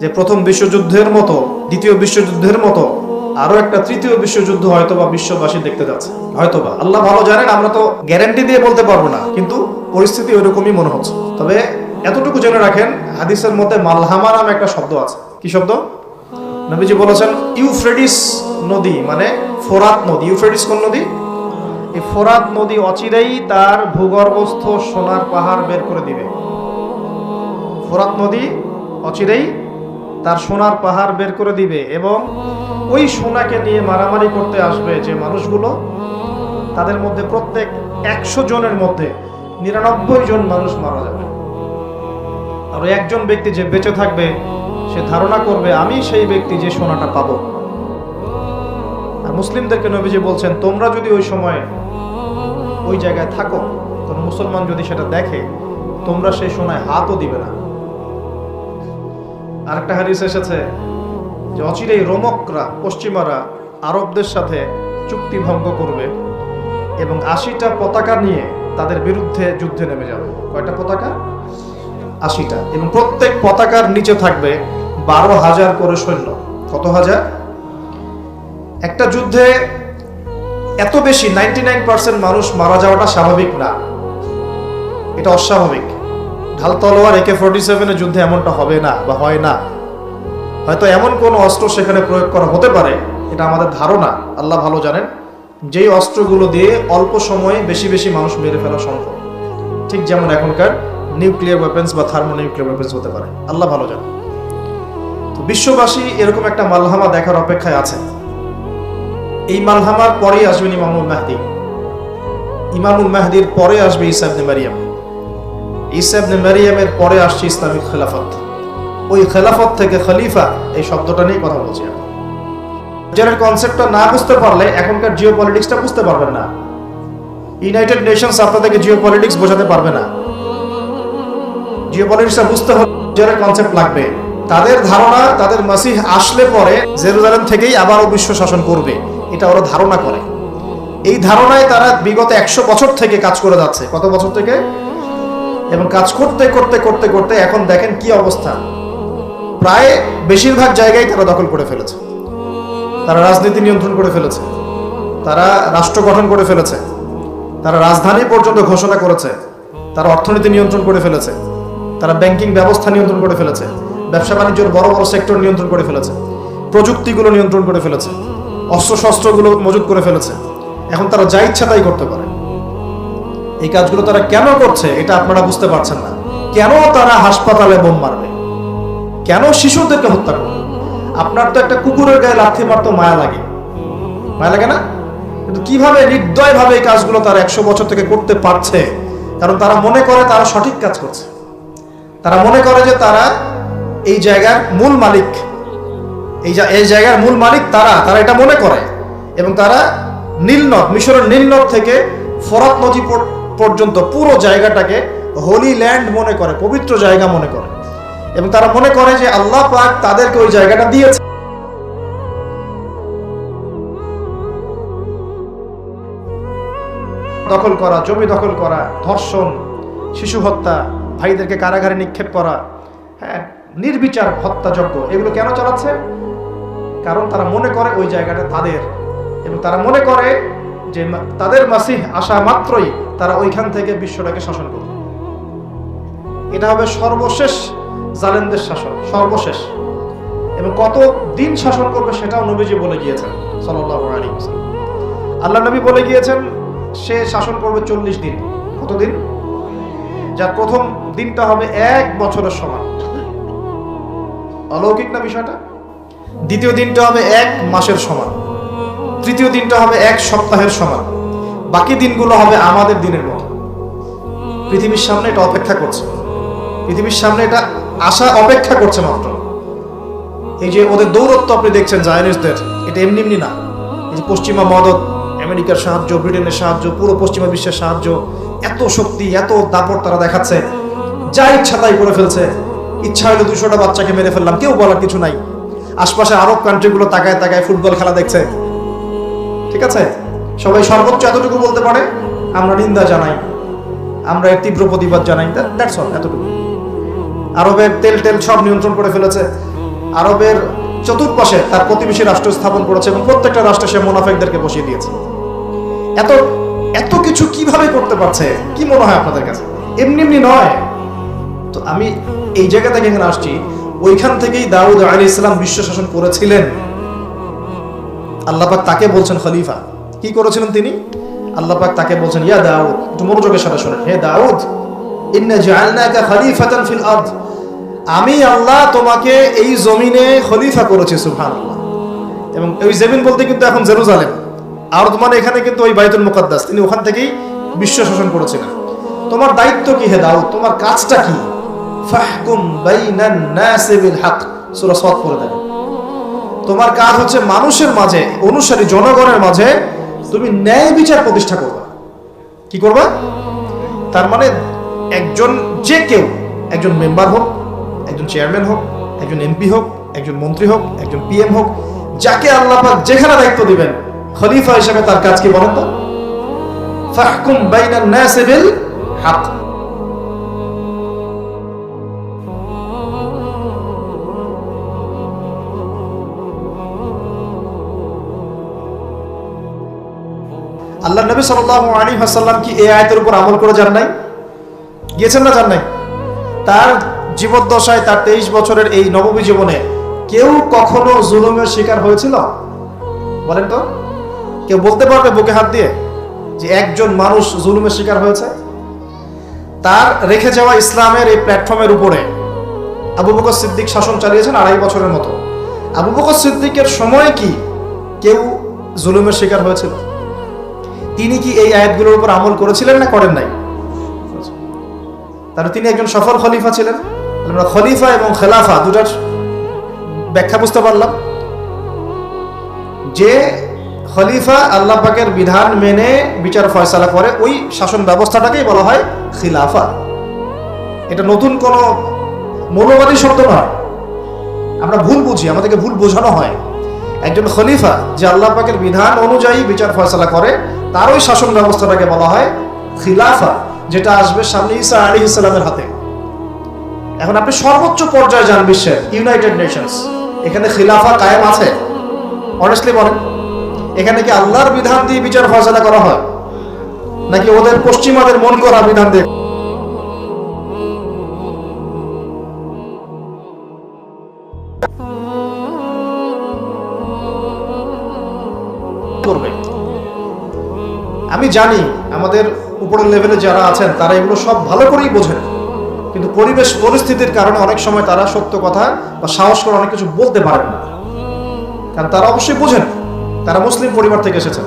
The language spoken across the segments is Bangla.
যে প্রথম বিশ্বযুদ্ধের মতো, দ্বিতীয় বিশ্বযুদ্ধের মতো, আরও একটা তৃতীয় বিশ্বযুদ্ধ হয়তো বা বিশ্ববাসী দেখতে যাচ্ছে। হয়তোবা। আল্লাহ ভালো জানেন, আমরা তো গ্যারান্টি দিয়ে বলতে পারব না, কিন্তু পরিস্থিতি ওইরকমই মনে হচ্ছে। তবে এতটুকু জেনে রাখেন, হাদিসের মধ্যে মালহামা নামে একটা শব্দ আছে। কি শব্দ? নবীজি বলেছেন, ইউফ্রেডিস নদী মানে ফোরাত নদী। ইউফ্রেডিস কোন নদী? এই ফোরাত নদী অচিরেই তার ভূগর্ভস্থ সোনার পাহাড় বের করে দিবে। ফোরাত নদী অচিরেই তার সোনার পাহাড় বের করে দিবে এবং ওই সোনাকে নিয়ে মারামারি করতে আসবে যে মানুষগুলো। তাদের মধ্যে প্রত্যেক একশো জনের মধ্যে নিরানব্বই জন মানুষ মারা যাবে। আর একজন ব্যক্তি যে বেঁচে থাকবে, সে ধারণা করবে, আমি সেই ব্যক্তি যে সোনাটা পাবো। আর মুসলিমদেরকে নবীজি বলছেন, তোমরা যদি ওই সময় ওই জায়গায় থাকো, কোন মুসলমান যদি সেটা দেখে, তোমরা সেই সোনায় হাতও দিবে না। আরেকটা হাদিস এসেছে যে অচিরেই রোমকরা, পশ্চিমারা আরবদের সাথে চুক্তি ভঙ্গ করবে এবং আশিটা পতাকা নিয়ে তাদের বিরুদ্ধে যুদ্ধে নেমে যাবে। কয়টা পতাকা? আশিটা। এবং প্রত্যেক পতাকার নিচে থাকবে বারো হাজার করে সৈন্য। কত হাজার? একটা যুদ্ধে এত বেশি নাইনটি নাইন পার্সেন্ট মানুষ মারা যাওয়াটা স্বাভাবিক না। এটা অস্বাভাবিক। ঢাল তলোয়ার একে ফোর্টি সেভেনের যুদ্ধে এমনটা হবে না বা হয় না। হয়তো এমন কোন অস্ত্র সেখানে প্রয়োগ করা হতে পারে, এটা আমাদের ধারণা, আল্লাহ ভালো জানেন। যেই অস্ত্রগুলো দিয়ে অল্প সময়ে বেশি বেশি মানুষ মেরে ফেলা সম্ভব। ঠিক যেমন এখনকার নিউক্লিয়ার ওয়েপেন্স বা থার্মো নিউক্লিয়ার ওয়েপেন্স হতে পারে, আল্লাহ ভালো জানেন। তো বিশ্ববাসী এরকম একটা মালহামা দেখার অপেক্ষায় আছে। এই মালহামার পরেই আসবেন ইমামুল মাহদি। ইমামুল মাহদির পরে আসবে ইসাবনে মারিয়াম। ইসাবনে মারিয়ামের পরে আসছে ইসলামিক খেলাফত। ওই খেলাফত থেকে খলিফা এই শব্দটা নিয়ে কথা বলছি। যারা কনসেপ্টটা না বুঝতে পারলে এখনকার জিও পলিটিক্সটা বুঝতে পারবেন না। ইউনাইটেড নেশনস আপনাদেরকে জিও পলিটিক্স বোঝাতে পারবে না। জিও পলিটিক্সটা বুঝতে হলে যারা কনসেপ্ট লাগবে, তাদের ধারণা তাদের মাসিহ আসলে পরে জেরুজালেম থেকেই আবারও বিশ্ব শাসন করবে। এটা ওরা ধারণা করে। এই ধারণায় তারা বিগত একশো বছর থেকে কাজ করে যাচ্ছে। কত বছর থেকে? এবং কাজ করতে করতে করতে করতে এখন দেখেন কি অবস্থা। প্রায় বেশিরভাগ জায়গায় তারা দখল করে ফেলেছে। তারা রাজনীতি নিয়ন্ত্রণ করে ফেলেছে। তারা রাষ্ট্র গঠন করে ফেলেছে। তারা রাজধানী পর্যন্ত ঘোষণা করেছে। তারা অর্থনীতি নিয়ন্ত্রণ করে ফেলেছে। তারা ব্যাংকিং ব্যবস্থা নিয়ন্ত্রণ করে ফেলেছে। ব্যবসা বাণিজ্যের বড় বড় সেক্টর নিয়ন্ত্রণ করে ফেলেছে। প্রযুক্তিগুলো নিয়ন্ত্রণ করে ফেলেছে। অস্ত্রশস্ত্রগুলো মজুত করে ফেলেছে। এখন তারা যা ইচ্ছা তাই করতে পারে। এই কাজগুলো তারা কেন করছে, এটা আপনারা বুঝতে পারছেন না। কেন তারা হাসপাতালে বোম মারবে? কেন শিশুদেরকে হত্যা করবে? আপনার তো একটা কুকুরের গায়ে লাথি মারতো মায়া লাগে। মায়া লাগে না? কিন্তু কীভাবে নির্দয় ভাবে এই কাজগুলো তারা একশো বছর থেকে করতে পারছে? কারণ তারা মনে করে তারা সঠিক কাজ করছে। তারা মনে করে যে তারা এই জায়গার মূল মালিক। এই এই জায়গার মূল মালিক তারা। তারা এটা মনে করে। এবং তারা নীলনদ, মিশরের নীলনদ থেকে ফরাত নদী পর্যন্ত পুরো জায়গাটাকে হোলি ল্যান্ড মনে করে, পবিত্র জায়গা মনে করে। এবং তারা মনে করে যে আল্লাহ পাক তাদেরকে ওই জায়গাটা দিয়েছে। দখল করা, জমি দখল করা, ধর্ষণ, শিশু হত্যা, ভাইদেরকে কারাগারে নিক্ষেপ করা হ্যাঁ নির্বিচার হত্যাযজ্ঞ, এগুলো কেন চালাচ্ছে? কারণ তারা মনে করে ওই জায়গাটা তাদের। এবং তারা মনে করে যে তাদের মাসিহ আসা মাত্রই তারা ওইখান থেকে বিশ্বটাকে শাসন করবে এটা হবে সর্বশেষ জালেমদের শাসন, সর্বশেষ। এবং কত দিন শাসন করবে সেটাও নবীজি বলে গিয়েছেন আলাইহি ওয়াসাল্লাম। আল্লাহ নবী বলে গিয়েছেন, সে শাসন করবে চল্লিশ দিন। কতদিন যার প্রথম দিনটা হবে এক বছরের সমান। অলৌকিক না বিষয়টা? দ্বিতীয় দিনটা হবে এক মাসের সমান। তৃতীয় দিনটা হবে এক সপ্তাহের সমান। বাকি দিনগুলো হবে আমাদের দিনের মতো। পৃথিবীর সামনে এটা অপেক্ষা করছে। পৃথিবীর সামনে এটা আশা অপেক্ষা করছে মাত্র। এই যে ওদের দৌরত্ব আপনি দেখছেন জায়নিসদের এটা এমনি এমনি না। এই যে পশ্চিমা মদত, আমেরিকার সাহায্য, ব্রিটেনের সাহায্য, পুরো পশ্চিমা বিশ্বের সাহায্য, এত শক্তি, এত দাপট তারা দেখাচ্ছে। যা ইচ্ছা তাই করে ফেলছে। ইচ্ছা হলো দুশোটা বাচ্চাকে মেরে ফেললাম, কেউ বলার কিছু নাই। আশপাশে আরব কান্ট্রিগুলো তাকায় তাকায় ফুটবল খেলা দেখছে। ঠিক আছে? সবাই সর্বোচ্চ এতটুকু বলতে পারে? আমরা নিন্দা জানাই। আমরা তীব্র প্রতিবাদ জানাই। দ্যাটস অল এতটুকু। আরবের তেল টেল সব নিয়ন্ত্রণ করে ফেলেছে। আরবের চতুর্পাশে তার প্রতিবেশী রাষ্ট্র স্থাপন করেছে এবং প্রত্যেকটা রাষ্ট্রে সে মোনাফেকদেরকে বসিয়ে দিয়েছে। এত এত কিছু কীভাবে করতে পারছে? কি মনে হয় আপনাদের কাছে? এমনি এমনি নয়। তো আমি এই জায়গা থেকে এখানে আসছি। ওইখান থেকেই দাউদ আলী ইসলাম বিশ্ব শাসন করেছিলেন। আল্লাপাক তাকে বলছেন খলিফা। কি করেছিলেন তিনি? আল্লাপাক তাকে বলছেন, ইয়া দাউদ, একটু মনোযোগের সাথে শোনেন। হে দাউদ আমি আল্লাহ তোমাকে এই জমিনে খলিফা করেছি, সুবহানাল্লাহ। এবং ওই জমিন বলতে কিন্তু এখন জেরুজালেম। আর মানে এখানে কিন্তু ওই বাইতুল মুকাদ্দাস। তিনি ওখান থেকেই বিশ্ব শাসন করেছিলেন। তোমার দায়িত্ব কি হে দাউদ? তোমার কাজটা কি? ফাহকুম বাইনান নাসি হক। সূরা সাদ পড়ে দেখো। তোমার কাজ হচ্ছে মানুষের মাঝে, অনুসারী জনগণের মাঝে তুমি ন্যায় বিচার প্রতিষ্ঠা করবা। কি করবা? তার মানে একজন যে কেউ, একজন মেম্বার হোক, একজন চেয়ারম্যান হোক, একজন এমপি হোক, একজন মন্ত্রী হোক, একজন পিএম হোক, যাকে আল্লাহ যেখানে দায়িত্ব দিবেন, খলিফা হিসেবে তার কাজ কি বলেন তো? ফাহকুম বাইনান নাসি বিল হক। আল্লাহ নবী সাল্লাল্লাহু আলাইহি ওয়াসাল্লাম কি এই আয়তের উপর আমল করে যান নাই? গিয়েছেন না যান নাই? তার জীবদ্দশায় তার তেইশ বছরের এই নবমী জীবনে কেউ কখনো জুলুমের শিকার হয়েছিল? বলেন তো। কেউ বলতে পারবে বুকে হাত দিয়ে যে একজন মানুষ জুলুমের শিকার হয়েছে? তার রেখে যাওয়া ইসলামের এই প্ল্যাটফর্মের উপরে আবু বকর সিদ্দিক শাসন চালিয়েছেন আড়াই বছরের মতো। আবু বকর সিদ্দিকের সময় কি কেউ জুলুমের শিকার হয়েছিল? তিনি কি এই আয়াতগুলোর উপর আমল করেছিলেন না করেন নাই? তাহলে তিনি একজন সফল খলিফা ছিলেন। আমরা খলিফা এবং খেলাফা দুটার ব্যাখ্যা বুঝতে পারলাম। যে খলিফা আল্লাহ পাকের বিধান মেনে বিচার ফয়সালা করে, ওই শাসন ব্যবস্থাটাকেই বলা হয় খিলাফা। এটা নতুন কোনো মৌলবাদী শব্দ নয়। আমরা ভুল বুঝি, আমাদেরকে ভুল বোঝানো হয়। একজন খলিফা যে আল্লাহ পাকের বিধান অনুযায়ী বিচার ফয়সালা করে তার ওই শাসন ব্যবস্থাটাকে বলা হয় খিলাফা, যেটা আসবে সামনে ইসা আলী ইসলামের হাতে। এখন আপনি সর্বোচ্চ পর্যায়ে যান বিশ্বের ইউনাইটেড নেশনস এখানে খিলাফা কায়েম আছে। অনেস্টলি বলেন, এখানে কি আল্লাহর বিধান দিয়ে বিচার ফয়সলা করা হয়? নাকি ওদের পশ্চিমাদের মন করা বিধান দিয়ে? আমি জানি আমাদের উপরের লেভেলে যারা আছেন, তারা এগুলো সব ভালো করেই বোঝেন। কিন্তু পরিবেশ পরিস্থিতির কারণে অনেক সময় তারা সত্য কথা বা সাহস করে অনেক কিছু বলতে পারেন না। কারণ তারা অবশ্যই বোঝেন, তারা মুসলিম পরিবার থেকে এসেছেন।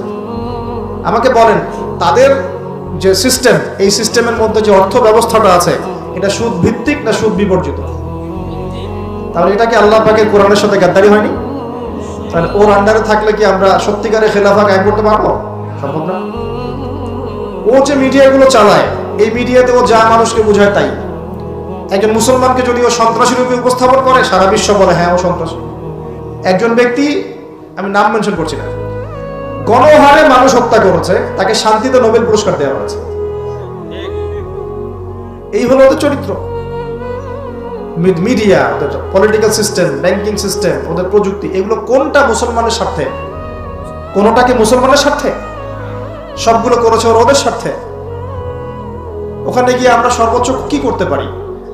আমাকে বলেন, তাদের যে সিস্টেম এই সিস্টেমের মধ্যে যে অর্থ ব্যবস্থাটা আছে, এটা সুদ ভিত্তিক না সুদ বিবর্জিত তাহলে এটা কি আল্লাহ পাকের কোরআনের সাথে গাদ্দারি হয়নি? তাহলে ওর আন্ডারে থাকলে কি আমরা সত্যিকারের খেলাফা কায়েম করতে পারব? ও যে মিডিয়াগুলো চালায়, এই মিডিয়াতে ও যা মানুষকে বোঝায় তাই। একজন মুসলমানকে যদি ও সন্ত্রাসী রূপে উপস্থাপন করে, সারা বিশ্ব বলে হ্যাঁ ও সন্ত্রাসী। একজন ব্যক্তি, আমি নাম মেনশন করছি না, গণহারে মানুষ হত্যা করেছে, তাকে শান্তিতে নোবেল পুরস্কার দেওয়া হয়েছে। এই হলো ওদের চরিত্র। মিডিয়া, ওদের পলিটিক্যাল সিস্টেম ব্যাংকিং সিস্টেম ওদের প্রযুক্তি, এগুলো কোনটা মুসলমানের স্বার্থে? কোনোটা কি মুসলমানের স্বার্থে? সবগুলো করেছে ওরা ওদের স্বার্থে। ওখানে গিয়ে আমরা সর্বোচ্চ কি করতে পারি?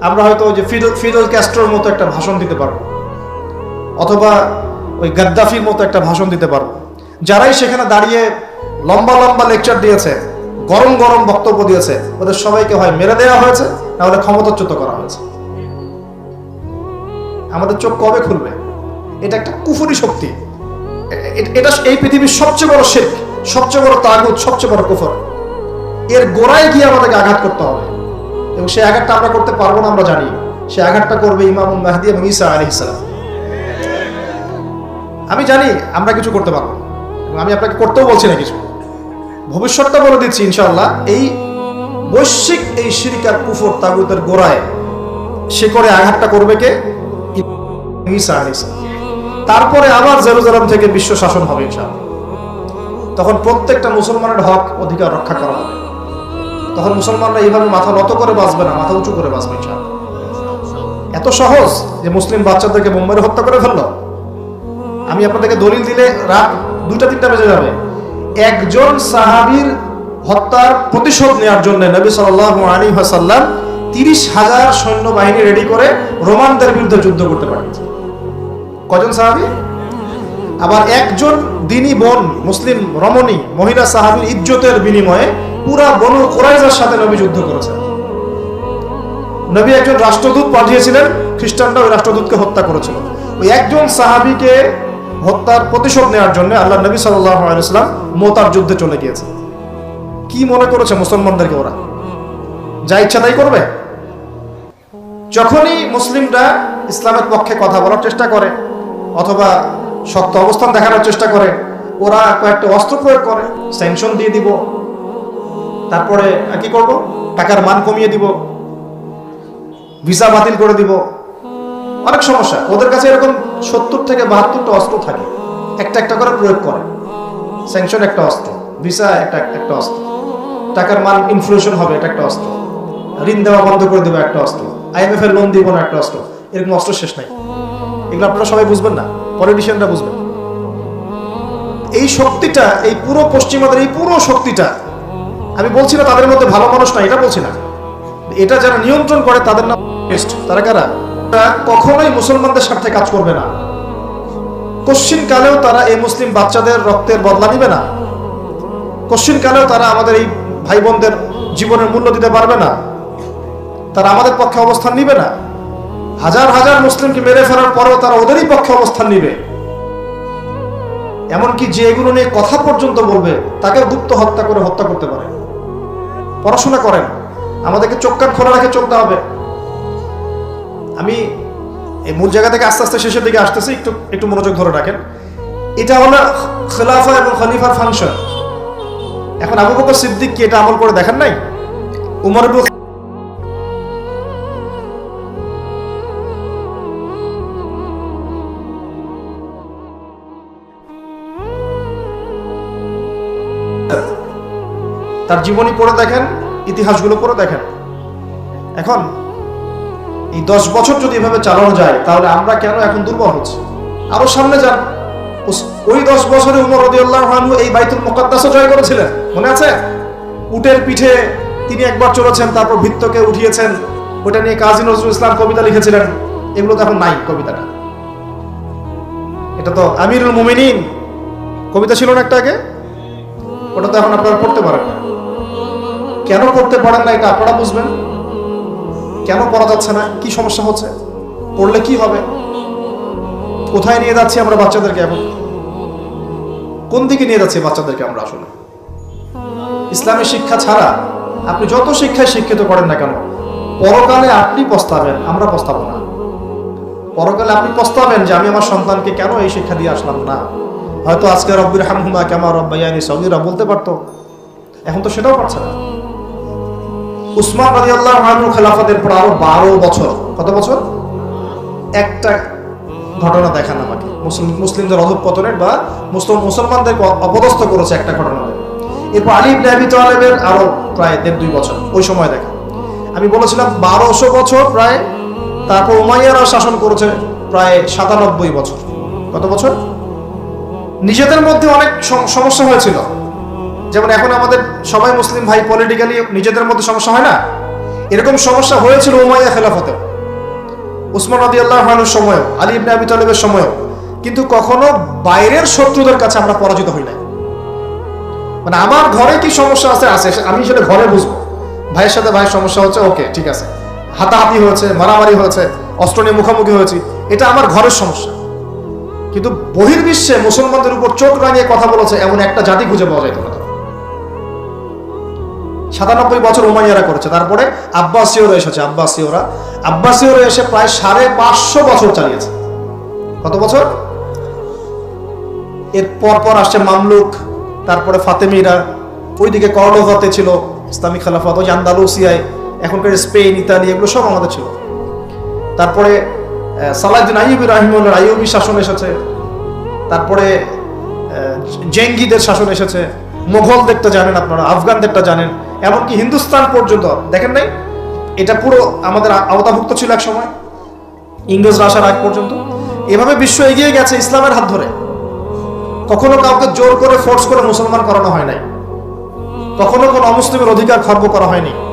আমরা হয়তো ওই যে ফিডেল ফিডেল ক্যাস্ট্রোর মতো একটা ভাষণ দিতে পারব। অথবা ওই গাদ্দাফির মতো একটা ভাষণ দিতে পারব। যারাই সেখানে দাঁড়িয়ে লম্বা লম্বা লেকচার দিয়েছে, গরম গরম বক্তব্য দিয়েছে, ওদের সবাইকে হয় মেরে দেওয়া হয়েছে, না হলে ক্ষমতাচ্যুত করা হয়েছে। আমাদের চোখ কবে খুলবে? এটা একটা কুফুরি শক্তি। এটা এই পৃথিবীর সবচেয়ে বড় শেখ সবচেয়ে বড় তাগুত, সবচেয়ে বড় কুফর। এর গোড়ায় গিয়ে আমাদেরকে আঘাত করতে হবে। এবং সেই আঘাতটা আমরা করতে পারব না, আমরা জানি। সেই আঘাতটা করবে ইমাম মাহদি এবং ঈসা আলী ইসলাম আমি জানি আমরা কিছু করতে পারব আমি আপনাকে করতেও বলছি না কিছু। ভবিষ্যৎটা বলে দিচ্ছি ইনশাল্লাহ এই বৈশ্বিক এই শিরিকার কুফর তাগুতের গোড়ায় সে করে আঘাতটা করবে কে? ঈসা আলাইহিস সালাম। তারপরে আবার জেরুজালেম থেকে বিশ্ব শাসন হবে, ইনশাআল্লাহ। তখন প্রত্যেকটা মুসলমানের হক, অধিকার রক্ষা করা হবে। তখন মুসলমানরা এইভাবে মাথা নত করে বাঁচবে না, মাথা উঁচু করে বাঁচবে, ইনশাআল্লাহ। এত সহজ যে মুসলিম বাচ্চাদেরকে বোম্বারে হত্যা করে ফেলল। আমি আপনাদেরকে দলিল দিলে রাত দুটা তিনটা বেজে যাবে। একজন সাহাবীর হত্যার প্রতিশোধ নেওয়ার জন্য নবী সাল্লাল্লাহু আলাইহি ওয়াসাল্লাম তিরিশ হাজার সৈন্যবাহিনী রেডি করে রোমানদের বিরুদ্ধে যুদ্ধ করতে পাঠিয়েছে। কজন সাহাবী? আবার একজন দিনী বোন মুসলিম রমণী, মহিলা সাহাবীর ইজ্জতের বিনিময়ে পুরা বনু কোরাইজার সাথে নবী যুদ্ধ করেছেন। নবী একজন রাষ্ট্রদূত পাঠিয়েছিলেন, খ্রিস্টানরা ওই রাষ্ট্রদূতকে হত্যা করেছিল। ওই একজন সাহাবীকে হত্যার প্রতিশোধ নেওয়ার জন্য আল্লাহ নবী ওয়াসাল্লাম মোতার যুদ্ধে চলে গিয়েছে কি মনে করেছে মুসলমানদেরকে ওরা? যা ইচ্ছা তাই করবে? যখনই মুসলিমরা ইসলামের পক্ষে কথা বলার চেষ্টা করে, অথবা শক্ত অবস্থান দেখানোর চেষ্টা করে। ওরা কয়েকটা অস্ত্র প্রয়োগ করে স্যাংশন দিয়ে দিব। তারপরে কি করব? টাকার মান কমিয়ে দিব। ভিসা বাতিল করে দিব। অনেক সমস্যা। ওদের কাছে এরকম সত্তর থেকে বাহাত্তরটা অস্ত্র থাকে। একটা একটা করে প্রয়োগ করে। স্যাংশন একটা অস্ত্র ভিসা একটা একটা অস্ত্র। টাকার মান ইনফ্লেশন হবে, এটা একটা অস্ত্র। ঋণ দেওয়া বন্ধ করে দেবো একটা অস্ত্র। আইএমএফ এর লোন দিব না একটা অস্ত্র। এরকম অস্ত্র শেষ নাই। এগুলো আপনারা সবাই বুঝবেন না। পলিটিশিয়ানরা বুঝবেন। এই শক্তিটা, এই পুরো পশ্চিমাদের, এই পুরো শক্তিটা, আমি বলছি না তাদের মধ্যে ভালো মানুষ না এটা বলছি না। এটা যারা নিয়ন্ত্রণ করে তাদের নাম তারা কারা? কখনোই মুসলমানদের স্বার্থে কাজ করবে না। কশ্চিন কালেও তারা এই মুসলিম বাচ্চাদের রক্তের বদলা নিবে না। কশ্চিন কালেও তারা আমাদের এই ভাই বোনদের জীবনের মূল্য দিতে পারবে না। তারা আমাদের পক্ষে অবস্থান নিবে না। হাজার হাজার মুসলিমকে মেরে ফেলার পরেও তারা ওদেরই পক্ষে অবস্থান নিবে। এমনকি যে এগুলো নিয়ে কথা পর্যন্ত বলবে তাকে গুপ্ত হত্যা করে হত্যা করতে পারে। পড়াশোনা করেন। আমাদেরকে চোখ কান খোলা রেখে চলতে হবে। আমি এই মূল জায়গা থেকে আস্তে আস্তে শেষের দিকে আসতেছি। একটু একটু মনোযোগ ধরে রাখেন। এটা হলো খেলাফা এবং খলিফার ফাংশন। এখন আবু বকর সিদ্দিক কি এটা আমল করে দেখেন নাই? উমর ইবনুল তার জীবনী পড়ে দেখেন, ইতিহাসগুলো পড়ে দেখেন। এখন, এই দশ বছর যদি এভাবে চালানো যায়, তাহলে আমরা কেন এখন দুর্বল হচ্ছি? আরও সামনে যান। ওই দশ বছরে উমর রদিউল্লাহ আনহু এই বাইতুল মুকাদ্দাসও জয় করেছিলেন, মনে আছে? উটের পিঠে তিনি একবার চলেছেন, তারপর ভিত্তকে উঠিয়েছেন। ওটা নিয়ে কাজী নজরুল ইসলাম কবিতা লিখেছিলেন। এগুলো তো এখন নাই কবিতাটা। এটা তো আমিরুল মুমিনিন। কবিতা ছিল না একটা আগে? ওটা তো এখন আপনারা পড়তে পারেন না। কেন পড়তে পারেন না এটা আপনারা বুঝবেন? কেন পড়া যাচ্ছে না? কি সমস্যা হচ্ছে? পড়লে কি হবে? কোথায় নিয়ে যাচ্ছি আমরা বাচ্চাদেরকে এখন? কোন দিকে নিয়ে যাচ্ছি বাচ্চাদেরকে আমরা আসলে? ইসলামের শিক্ষা ছাড়া আপনি যত শিক্ষায় শিক্ষিত করেন না কেন, পরকালে আপনি পস্তাবেন, আমরা পস্তাবো না। পরকালে আপনি পস্তাবেন যে আমি আমার সন্তানকে কেন এই শিক্ষা দিয়ে আসলাম না? হয়তো আজকে রব্বির হামহুমা কেমা রব্বাইয়ানি সৌদিরা বলতে পারতো। এখন তো সেটাও পারছে না। উসমান রাজি আল্লাহ খেলাফতের পর আরও বারো বছর, কত বছর? একটা ঘটনা দেখান আমাকে। মুসলিম, মুসলিমদের অধঃপতনের বা মুসলিম, মুসলমানদেরকে অপদস্থ করেছে একটা ঘটনা এরপর আলী ইবনে আবি তালেবের আরও প্রায় দেড় দুই বছর। ওই সময় দেখা আমি বলেছিলাম বারোশো বছর প্রায়, তারপর উমাইয়ারা শাসন করেছে প্রায় সাতানব্বই বছর। কত বছর? নিজেদের মধ্যে অনেক সম- সমস্যা হয়েছিল। যেমন এখন আমাদের সবাই মুসলিম ভাই পলিটিক্যালি নিজেদের মধ্যে সমস্যা হয় না? এরকম সমস্যা হয়েছিল উমাইয়া খেলাফতে উসমান রাদি আল্লাহ সময়ও, আলী ইবনে আবি তালেবের সময়ও। কিন্তু কখনো বাইরের শত্রুদের কাছে আমরা পরাজিত হই নাই। মানে আমার ঘরে কি সমস্যা আছে? আছে আমি সেটা ঘরে বুঝব। ভাইয়ের সাথে ভাইয়ের সমস্যা হচ্ছে, ওকে, ঠিক আছে। হাতাহাতি হয়েছে, মারামারি হয়েছে, অস্ত্র নিয়ে মুখোমুখি হয়েছি, এটা আমার ঘরের সমস্যা। কিন্তু বহির্বিশ্বে মুসলমানদের উপর চোখ রাঙিয়ে কথা বলেছে, এমন একটা জাতি খুঁজে পাওয়া যাইত না। সাতানব্বই বছর উমাইয়ারা করেছে। তারপরে আব্বাসীয়রা এসেছে আব্বাসীয়রা। আব্বাসীয়রা এসে প্রায় সাড়ে পাঁচশো বছর চালিয়েছে। কত বছর? এর পর পর আসছে মামলুক তারপরে ফাতেমিরা ওইদিকে কর্ডোভাতে ছিল ইসলামিক খেলাফত ওই আন্দালুসিয়ায় এখনকার স্পেন ইতালি এগুলো সব আমাদের ছিল। তারপরে আহ, সালাউদ্দিন আইয়ুবি রাহিমুল্লাহ আইয়ুবি শাসন এসেছে। তারপরে জেঙ্গিদের শাসন এসেছে। মোঘলদেরটা জানেন আপনারা আফগানদেরটা জানেন, এমনকি হিন্দুস্তান পর্যন্ত, দেখেন নাই? এটা পুরো আমাদের আওতাভুক্ত ছিল এক সময় ইংরেজরা আসার আগ পর্যন্ত। এভাবে বিশ্ব এগিয়ে গেছে ইসলামের হাত ধরে। কখনো কাউকে জোর করে ফোর্স করে মুসলমান করানো হয় নাই। কখনো কোনো অমুসলিমের অধিকার খর্ব করা হয়নি।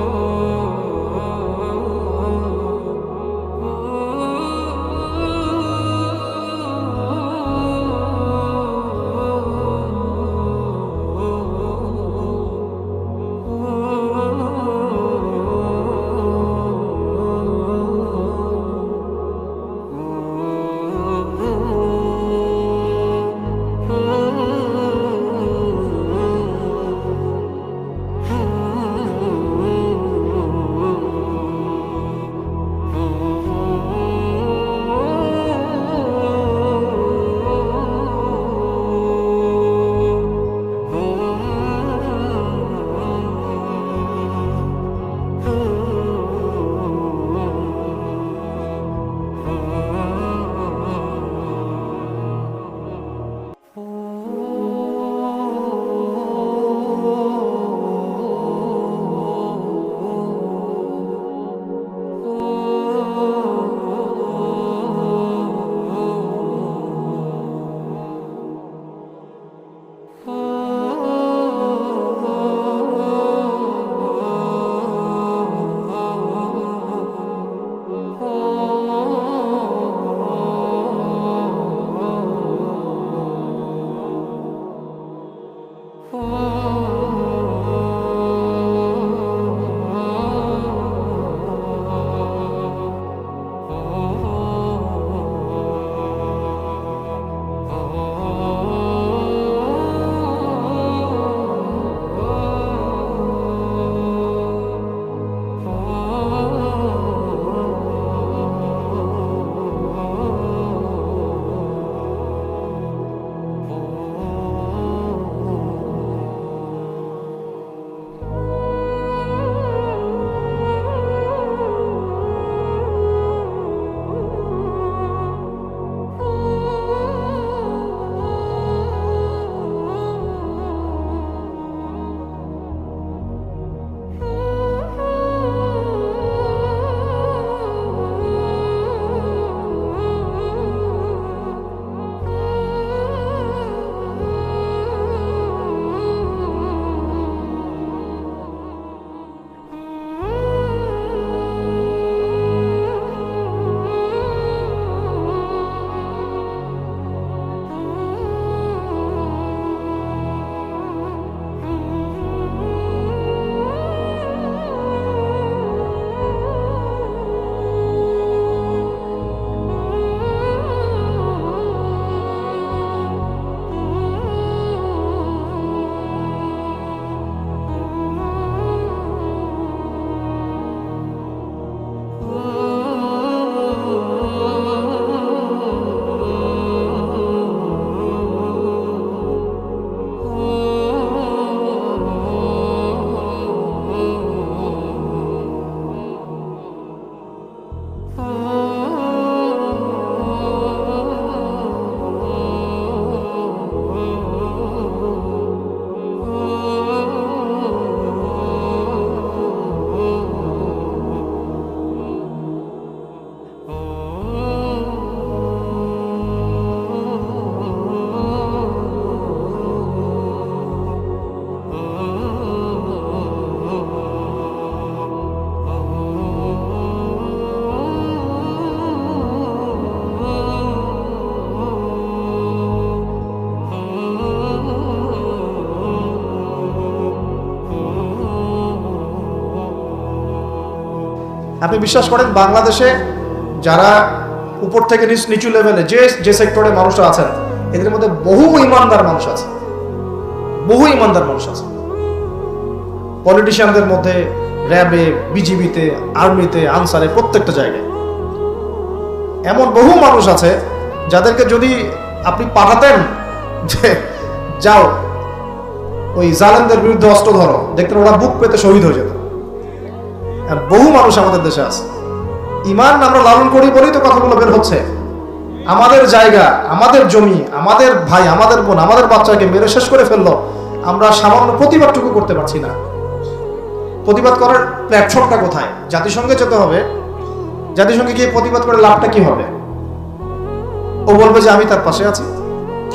আপনি বিশ্বাস করেন, বাংলাদেশে যারা উপর থেকে নিচ- লেভেলে যে যে সেক্টরে মানুষরা আছেন, এদের মধ্যে বহু ইমানদার মানুষ আছে। বহু ইমানদার মানুষ আছে। পলিটিশিয়ানদের মধ্যে র্যাবে বিজিবিতে আর্মিতে আনসারে প্রত্যেকটা জায়গায়। এমন বহু মানুষ আছে, যাদেরকে যদি আপনি পাঠাতেন যে, যাও, ওই জালেমদের বিরুদ্ধে অস্ত্র ধরো, দেখতেন ওরা বুক পেতে শহীদ হয়ে যেত। বহু মানুষ আমাদের দেশে আছে। ইমান আমরা লালন করি বলেই তো কথাগুলো বের হচ্ছে। আমাদের জায়গা, আমাদের জমি, আমাদের ভাই, আমাদের বোন, আমাদের বাচ্চাকে মেরে শেষ করে ফেলল, আমরা সামান্য প্রতিবাদটুকু করতে পারছি না। প্রতিবাদ করার প্ল্যাটফর্মটা কোথায়? জাতিসংঘে যেতে হবে। জাতিসংঘে গিয়ে প্রতিবাদ করে লাভটা কি হবে? ও বলবে যে আমি তার পাশে আছি।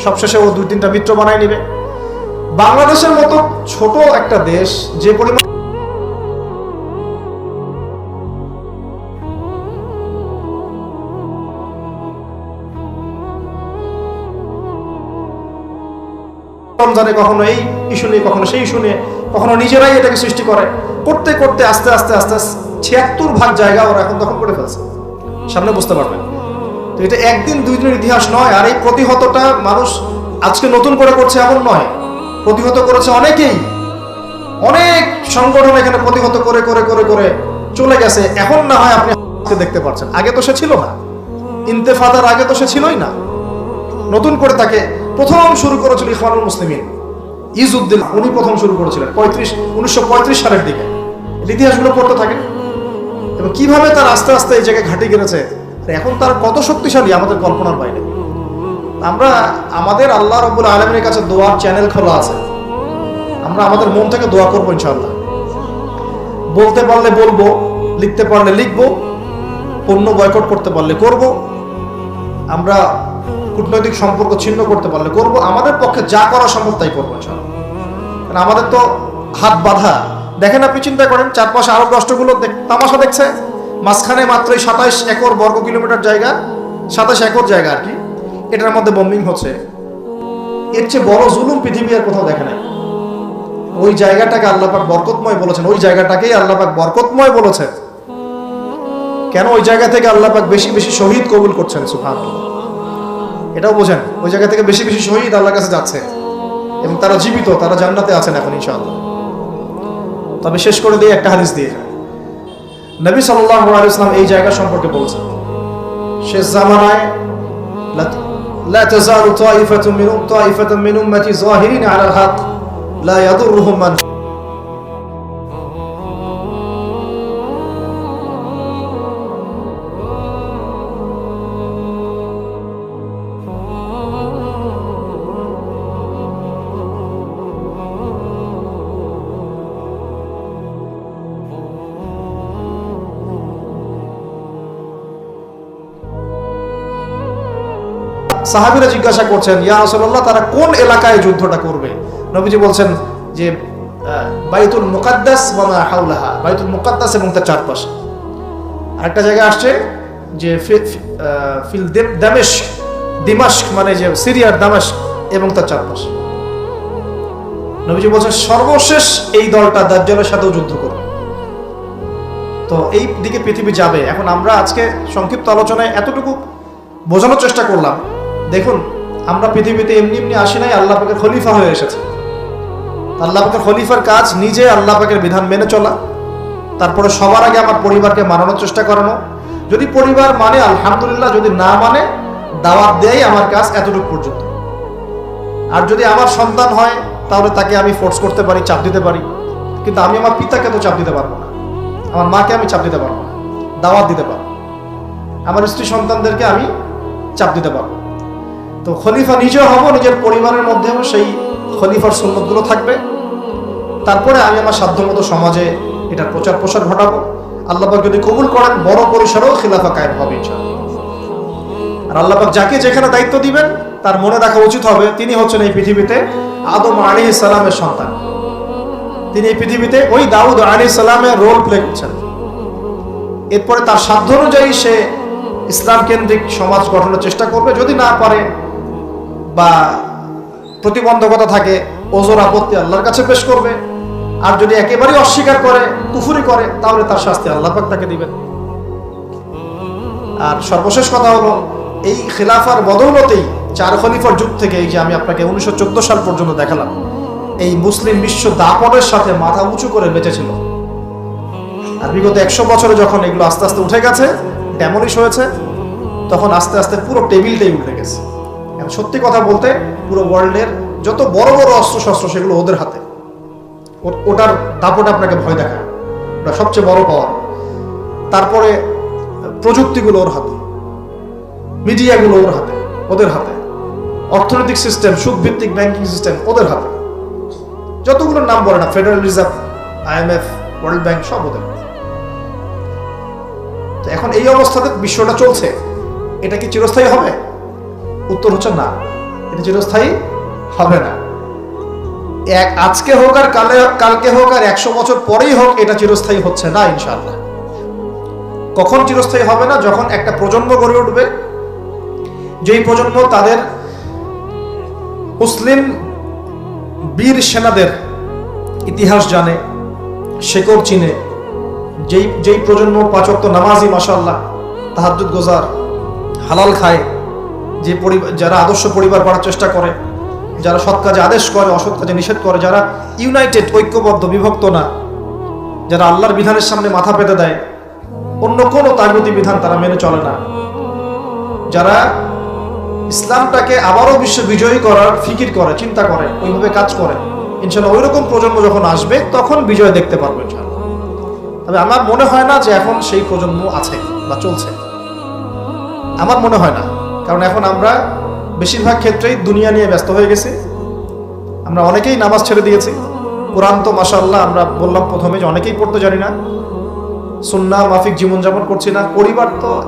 সবশেষে ও দুই তিনটা মিত্র বানায় নিবে। বাংলাদেশের মতো ছোট একটা দেশ যে পরিমাণ রমজানে কখনো এই ইস্যু নিয়ে, কখনো সেই ইস্যু নিয়ে, কখনো নিজেরাই এটাকে সৃষ্টি করে। করতে করতে, আস্তে আস্তে আস্তে ছিয়াত্তর ভাগ জায়গা ওরা এখন দখল করে ফেলছে। সামনে বুঝতে পারবেন। তো এটা একদিন, দুই দিনের ইতিহাস নয়, আর এই প্রতিহতটা মানুষ আজকে নতুন করে করছে এমন নয়। প্রতিহত করেছে অনেকেই। অনেক সংগঠন এখানে প্রতিহত করে করে করে করে চলে গেছে। এখন না হয় আপনি দেখতে পাচ্ছেন আগে তো সে ছিল না। ইন্তেফাদার আগে তো সে ছিলই না। নতুন করে তাকে প্রথম শুরু করেছিল ইখওয়ানুল মুসলিমিন। ইজউদ্দিন উনি প্রথম শুরু করেছিলেন। পঁয়ত্রিশ, উনিশশো সালের দিকে। ইতিহাসগুলো পড়তে থাকে এবং কীভাবে তার আস্তে আস্তে এই জায়গায় ঘাটি গেড়েছে এখন তার কত শক্তিশালী আমাদের কল্পনার বাইরে। আমরা আমাদের আল্লাহ রব্বুল আলমের কাছে দোয়ার চ্যানেল খোলা আছে। আমরা আমাদের মন থেকে দোয়া করব ইনশাআল্লাহ। বলতে পারলে বলব, লিখতে পারলে লিখব, পণ্য বয়কট করতে পারলে করব। আমরা কূটনৈতিক সম্পর্ক ছিন্ন করতে পারলে করব। আমাদের পক্ষে যা করা সম্ভব তাই করব কারণ আমাদের তো হাত বাঁধা। দেখেন আপনি চিন্তা করেন, চারপাশে আরব রাষ্ট্রগুলো তামাশা দেখছে। মাঝখানে মাত্রই সাতাইশ একর বর্গ কিলোমিটার জায়গা, সাতাশ একর জায়গা আর কি। এটার মধ্যে বম্বিং হচ্ছে। এর চেয়ে বড় জুলুম পৃথিবী আর কোথাও দেখে নাই। ওই জায়গাটাকে আল্লাপাক বরকতময় বলেছেন। ওই জায়গাটাকেই আল্লাপাক বরকতময় বলেছেন। কেন ওই জায়গা থেকে আল্লাপাক বেশি বেশি শহীদ কবুল করছেন সুফান এটাও বোঝেন ওই জায়গা থেকে বেশি বেশি শহীদ আল্লাহর কাছে যাচ্ছে এবং তারা জীবিত তারা জান্নাতে আছেন এখন ইনশাআল্লাহ তবে শেষ করে দিয়ে একটা হাদিস দিয়ে নবী সাল্লাল্লাহু আলাইহি ইসলাম এই জায়গা সম্পর্কে বলেছেন শেষ জামানায় لا- لا تزال طائفة من طائفة من أمتي ظاهرين على الحق لا يضرهم من সাহাবিরা জিজ্ঞাসা করছেন, ইয়া রাসূলুল্লাহ, তারা কোন এলাকায় যুদ্ধটা করবে? নবীজি বলছেন যে বাইতুল মুকাদ্দাস মা হাওলাহা, বাইতুল মুকাদ্দাস এবং তার চারপাশে। আরেকটা জায়গায় আসছে যে ফিল দেম- দামেস্ক, দিমাস্ক মানে যে সিরিয়ার দামেস্ক এবং তার চারপাশে। নবীজি বলছেন, সর্বশেষ এই দলটা দাজ্জালের সাথেও যুদ্ধ করবে। তো এই দিকে পৃথিবী যাবে। এখন আমরা আজকে সংক্ষিপ্ত আলোচনায় এতটুকু বোঝানোর চেষ্টা করলাম। দেখুন, আমরা পৃথিবীতে এমনি এমনি আসি নাই, আল্লাহ পাকের খলিফা হয়ে এসেছে। আল্লাহ পাকের খলিফার কাজ নিজে আল্লাহ পাকের বিধান মেনে চলা। তারপরে সবার আগে আমার পরিবারকে মানানোর চেষ্টা করানো। যদি পরিবার মানে আলহামদুলিল্লাহ, যদি না মানে দাওয়াত দেয় আমার কাজ এতটুকু পর্যন্ত। আর যদি আমার সন্তান হয়, তাহলে তাকে আমি ফোর্স করতে পারি, চাপ দিতে পারি। কিন্তু আমি আমার পিতাকে তো চাপ দিতে পারব না। আমার মাকে আমি চাপ দিতে পারব না। দাওয়াত দিতে পারব আমার স্ত্রী সন্তানদেরকে আমি চাপ দিতে পারব তো খলিফা নিজেও হব, নিজের পরিবারের মধ্যেও সেই খলিফার সুন্নতগুলো থাকবে। তারপরে আমি আমার সাধ্যমতো সমাজে এটার প্রচার প্রসার ঘটাবো আল্লাপাক যদি কবুল করেন, বড় পরিসরেও খিলাফা কায়েম হবে আর আল্লাপাক যাকে যেখানে দায়িত্ব দিবেন, তার মনে রাখা উচিত হবে, তিনি হচ্ছেন এই পৃথিবীতে আদম আলী সালামের সন্তান। তিনি এই পৃথিবীতে ওই দাউদ আলী সালামের রোল প্লে করছেন। এরপরে তার সাধ্য অনুযায়ী সে ইসলাম কেন্দ্রিক সমাজ গঠনের চেষ্টা করবে। যদি না পারে বা প্রতিবন্ধকতা থাকে, ওজোর আপত্তি আল্লাহর কাছে পেশ করবে। আর যদি একেবারেই অস্বীকার করে, কুফুরি করে, তাহলে তার শাস্তি আল্লাহ পাক তাকে দিবেন। আর সর্বশেষ কথা হলো, এই খিলাফার বদৌলতেই চার খলিফার যুগ থেকে এই যে আমি আপনাকে উনিশশো চোদ্দ সাল পর্যন্ত দেখালাম, এই মুসলিম বিশ্ব দাপটের সাথে মাথা উঁচু করে বেঁচেছিল। আর বিগত একশো বছরে যখন এগুলো আস্তে আস্তে উঠে গেছে ড্যামলিশ হয়েছে, তখন আস্তে আস্তে পুরো টেবিলটাই উঠে গেছে। সত্যি কথা বলতে পুরো ওয়ার্ল্ডের যত বড় বড় অস্ত্র শস্ত্র সেগুলো ওদের হাতে। ওটার দাপট আপনাকে ভয় দেখায়। ওটা সবচেয়ে বড় পাওয়ার তারপরে প্রযুক্তিগুলো ওর হাতে। মিডিয়াগুলো ওর হাতে, ওদের হাতে। অর্থনৈতিক সিস্টেম সুদভিত্তিক ব্যাংকিং সিস্টেম ওদের হাতে। যতগুলোর নাম বলে না federal reserve IMF world bank সব ওদের এখন এই অবস্থাতে বিশ্বটা চলছে। এটা কি চিরস্থায়ী হবে? উত্তর হচ্ছে না। এটা চিরস্থায়ী হবে না। এক আজকে হোক আর কালে, কালকে হোক আর একশো বছর পরেই হোক, এটা চিরস্থায়ী হচ্ছে না ইনশাআল্লাহ। কখন চিরস্থায়ী হবে না? যখন একটা প্রজন্ম গড়ে উঠবে। যেই প্রজন্ম তাদের মুসলিম বীর সেনাদের ইতিহাস জানে, শেকড় চিনে, যেই যেই প্রজন্ম পাচক্ত নামাজি মাসাল্লাহ তাহাজুদ গোজার, হালাল খায় যে পরিবার যারা আদর্শ পরিবার করার চেষ্টা করে, যারা সৎ কাজে আদেশ করে, অসৎ কাজে নিষেধ করে, যারা ইউনাইটেড ঐক্যবদ্ধ, বিভক্ত না, যারা আল্লাহর বিধানের সামনে মাথা পেতে দেয়, অন্য কোনো তাগতি বিধান তারা মেনে চলে না। যারা ইসলামটাকে আবারও বিশ্ব বিজয়ী করার ফিকির করে, চিন্তা করে, ওইভাবে কাজ করে ইনশাল্লাহ ওই রকম প্রজন্ম যখন আসবে, তখন বিজয় দেখতে পারব তবে আমার মনে হয় না যে এখন সেই প্রজন্ম আছে বা চলছে। আমার মনে হয় না। কারণ এখন আমরা বেশিরভাগ ক্ষেত্রেই দুনিয়া নিয়ে ব্যস্ত হয়ে গেছি। আমরা অনেকেই নামাজ ছেড়ে দিয়েছি। কোরআন তো মাসাল্লাহ আমরা বললাম প্রথমে যে অনেকেই পড়তে জানি না। সুন্না মাফিক জীবনযাপন করছি না। পরিবার তো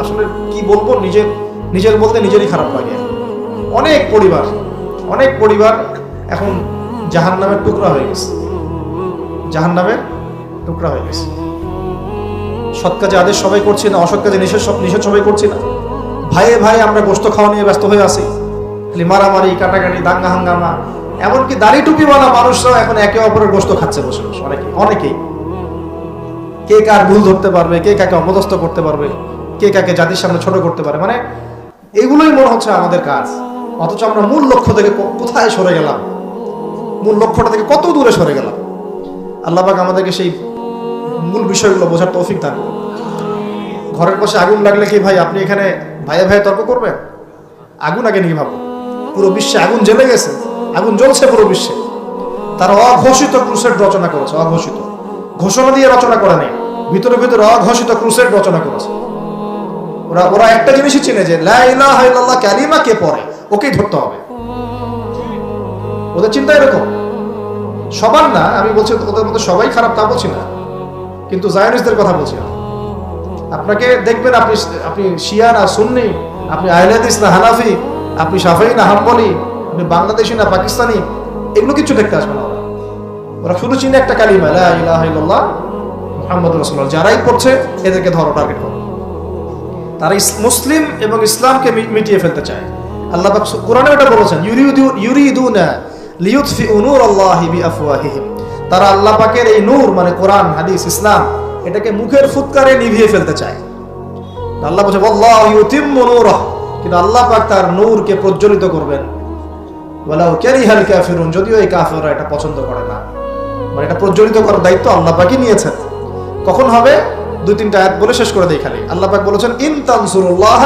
আসলে কি বলব? নিজের নিজের বলতে নিজেরই খারাপ লাগে। অনেক পরিবার অনেক পরিবার এখন জাহান নামের টুকরা হয়ে গেছে। জাহান নামের টুকরা হয়ে গেছে। সৎ কাজে আদেশ সবাই করছি না, অসৎ কাজে নিষেধ সব, নিষেধ সবাই করছি না। ভাইয়ে ভাই আমরা গোস্ত খাওয়া নিয়ে ব্যস্ত হয়ে আছি। খালি মারামারি, কাটাকাটি, দাঙ্গা হাঙ্গামা, এমনকি দাড়ি টুপি টুপিওয়ালা মানুষরাও এখন একে অপরের গোস্ত খাচ্ছে বসে বসে। অনেকে, অনেকেই। কে কার ভুল ধরতে পারবে, কে কাকে অপদস্থ করতে পারবে, কে কাকে জাতির সামনে ছোট করতে পারে মানে এগুলোই মনে হচ্ছে আমাদের কাজ। অথচ আমরা মূল লক্ষ্য থেকে কোথায় সরে গেলাম? মূল লক্ষ্যটা থেকে কত দূরে সরে গেলাম? আল্লাহ পাক আমাদেরকে সেই মূল বিষয়গুলো বোঝার তৌফিক দান ঘরের পাশে আগুন লাগলে কি ভাই আপনি এখানে ভাইয়ে ভাইয়ে তর্ক করবেন আগুন আগে নিয়ে ভাবো। পুরো বিশ্বে আগুন জ্বলে গেছে। আগুন জ্বলছে পুরো বিশ্বে। তারা অঘোষিত ক্রুসেড রচনা করেছে, অঘোষিত। ঘোষণা দিয়ে রচনা করে নেই। ভিতরে ভিতরে অঘোষিত ক্রুসেড রচনা করেছে। ওরা ওরা একটা জিনিসই চিনে যে লা ইলাহা ইল্লাল্লাহ কালিমা কে পড়ে? ওকেই ধরতে হবে। ওদের চিন্তা এরকম। সবার না, আমি বলছি ওদের মধ্যে সবাই খারাপ তা বলছি না। কিন্তু জায়নিসদের কথা বলছি না আপনাকে দেখবেন আপনি আপনি শিয়া না সুন্নি, আপনি আহলেদিস না হানাফি, আপনি সাফাই না হাম্বলি, আপনি বাংলাদেশি না পাকিস্তানি, এগুলো কিছু দেখতে আসবে না। ওরা শুধু চিনে একটা কালিমা, লা ইলাহা ইল্লাল্লাহ যারাই পড়ছে এদেরকে ধরো টার্গেট করো। তারা মুসলিম এবং ইসলামকে মিটিয়ে ফেলতে চায়। আল্লাহ কোরআনে এটা বলেছেন, ইউরিদু ইউরিদুনা লিয়ুতফিউ নূরাল্লাহি বিআফওয়াহিহিম। তারা আল্লাহ পাকের এই নূর মানে কোরআন, হাদিস, ইসলাম এটাকে মুখের ফুৎকারে নিভিয়ে ফেলতে চায়। আল্লাহ বলছে আল্লাহ কিন্তু আল্লাহ পাক তার নূরকে প্রজ্বলিত করবেন। যদিও এই কাফেররা এটা পছন্দ করে না। মানে এটা প্রজ্বলিত করার দায়িত্ব আল্লাহ নিয়েছেন। কখন হবে? দুই তিনটা আয়াত বলে শেষ করে দেই খালি। আল্লাহ পাক বলেছেন, ইন তানসুরুল্লাহ